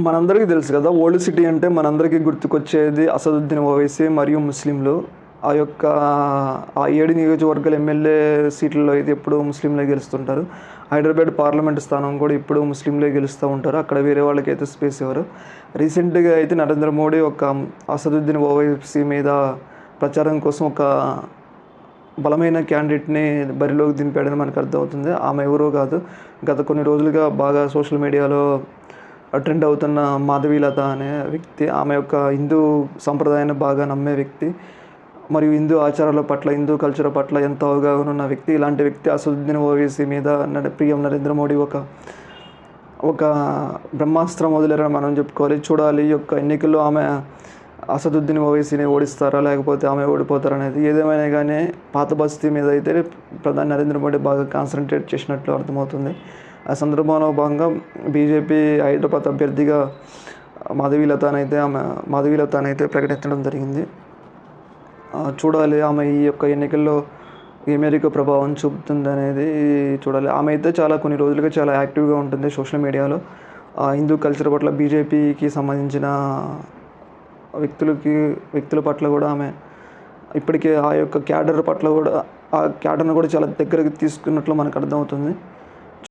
మనందరికీ తెలుసు కదా ఓల్డ్ సిటీ అంటే మనందరికీ గుర్తుకొచ్చేది అసదుద్దీన్ ఓవైసీ మరియు ముస్లింలు. ఆ యొక్క ఆ ఏడు నియోజకవర్గాల ఎమ్మెల్యే సీట్లలో అయితే ఎప్పుడూ ముస్లింలే గెలుస్తుంటారు. హైదరాబాద్ పార్లమెంట్ స్థానం కూడా ఇప్పుడు ముస్లింలే గెలుస్తూ ఉంటారు. అక్కడ వేరే వాళ్ళకి అయితే స్పేస్ ఇవ్వరు. రీసెంట్గా అయితే నరేంద్ర మోడీ ఒక అసదుద్దీన్ ఓవైసీ మీద ప్రచారం కోసం ఒక బలమైన క్యాండిడేట్ని బరిలోకి దింపాడని మనకు అర్థమవుతుంది. ఆమె ఎవరో కాదు. గత కొన్ని రోజులుగా బాగా సోషల్ మీడియాలో ట్రెండ్ అవుతున్న మాధవీలత అనే వ్యక్తి ఆమె యొక్క హిందూ సంప్రదాయాన్ని బాగా నమ్మే వ్యక్తి మరియు హిందూ ఆచారాల పట్ల హిందూ కల్చర్ పట్ల ఎంతో అవగాహన ఉన్న వ్యక్తి ఇలాంటి వ్యక్తి అసదుద్దీన్ ఓవైసీ మీద ప్రియం నరేంద్ర మోడీ ఒక ఒక బ్రహ్మాస్త్రం వదిలేరని మనం చెప్పుకోవాలి. చూడాలి ఈ యొక్క ఎన్నికల్లో ఆమె అసదుద్దీన్ ఓవైసీని ఓడిస్తారా లేకపోతే ఆమె ఓడిపోతారా అనేది ఏదేమైనా కానీ పాత బస్తీ మీద అయితే ప్రధాని నరేంద్ర మోడీ బాగా కాన్సన్ట్రేట్ చేసినట్లు అర్థమవుతుంది. ఆ సందర్భంలో భాగంగా బీజేపీ హైదరాబాద్ అభ్యర్థిగా మాధవీలతనైతే ఆమె మాధవీలతనైతే ప్రకటించడం జరిగింది. చూడాలి ఆమె ఈ యొక్క ఎన్నికల్లో ఏ మేరకు ప్రభావం చూపుతుంది అనేది చూడాలి. ఆమె అయితే చాలా కొన్ని రోజులుగా చాలా యాక్టివ్గా ఉంటుంది సోషల్ మీడియాలో. ఆ, హిందూ కల్చర్ పట్ల బీజేపీకి సంబంధించిన వ్యక్తులకి వ్యక్తుల పట్ల కూడా ఆమె ఇప్పటికే ఆ యొక్క క్యాడర్ పట్ల కూడా ఆ క్యాడర్ను కూడా చాలా దగ్గరకు తీసుకున్నట్లు మనకు అర్థమవుతుంది.